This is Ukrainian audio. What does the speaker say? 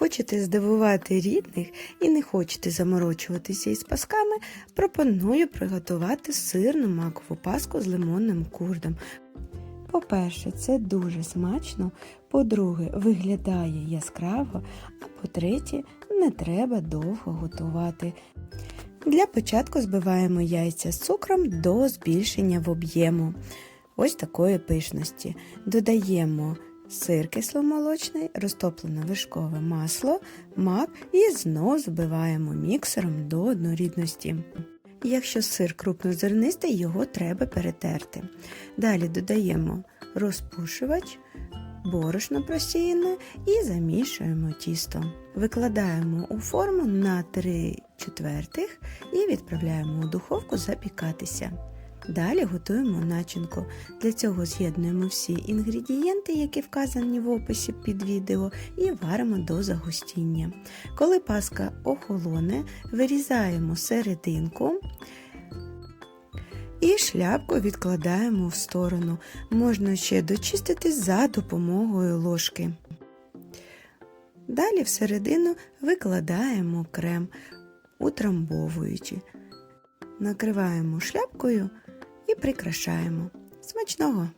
Хочете здивувати рідних і не хочете заморочуватися із пасками, пропоную приготувати сирну макову паску з лимонним курдом. По-перше, це дуже смачно, по-друге, виглядає яскраво, а по-третє, не треба довго готувати. Для початку збиваємо яйця з цукром до збільшення в об'єму. Ось такої пишності. Додаємо сир кисломолочний, розтоплене вершкове масло, мак і знов збиваємо міксером до однорідності. Якщо сир крупнозернистий, його треба перетерти. Далі додаємо розпушувач, борошно просіяне і замішуємо тісто. Викладаємо у форму на 3 четвертих і відправляємо у духовку запікатися. Далі готуємо начинку. Для цього з'єднуємо всі інгредієнти, які вказані в описі під відео, і варимо до загустіння. Коли паска охолоне, вирізаємо серединку і шляпку відкладаємо в сторону. Можна ще дочистити за допомогою ложки. Далі всередину викладаємо крем, утрамбовуючи. Накриваємо шляпкою і прикрашаємо. Смачного!